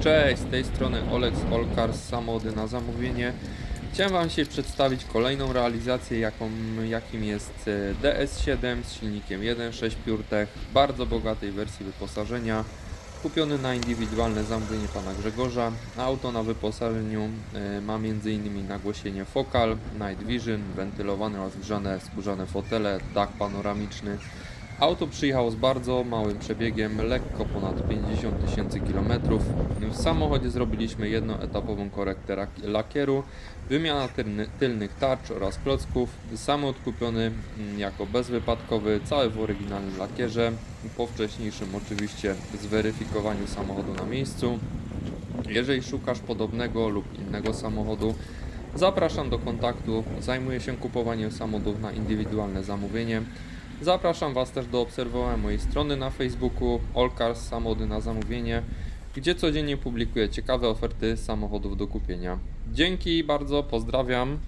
Cześć, z tej strony Olex Olkars, samochody na zamówienie. Chciałem Wam dzisiaj przedstawić kolejną realizację, jaką, jakim jest e, DS7 z silnikiem 1.6 PureTech, bardzo bogatej wersji wyposażenia, kupiony na indywidualne zamówienie Pana Grzegorza. Auto na wyposażeniu e, ma m.in. nagłośnienie Focal, Night Vision, wentylowane oraz grzane skórzane fotele, dach panoramiczny, Auto przyjechało z bardzo małym przebiegiem, lekko ponad 50 tysięcy kilometrów. W samochodzie zrobiliśmy jednoetapową korektę lakieru, wymiana tylny, tylnych tarcz oraz klocków. Samochód kupiony mm, jako bezwypadkowy, cały w oryginalnym lakierze. Po wcześniejszym oczywiście zweryfikowaniu samochodu na miejscu. Jeżeli szukasz podobnego lub innego samochodu, zapraszam do kontaktu. Zajmuję się kupowaniem samochodów na indywidualne zamówienie. Zapraszam Was też do obserwowania mojej strony na Facebooku Allcars Samochody na zamówienie, gdzie codziennie publikuję ciekawe oferty samochodów do kupienia. Dzięki bardzo, pozdrawiam.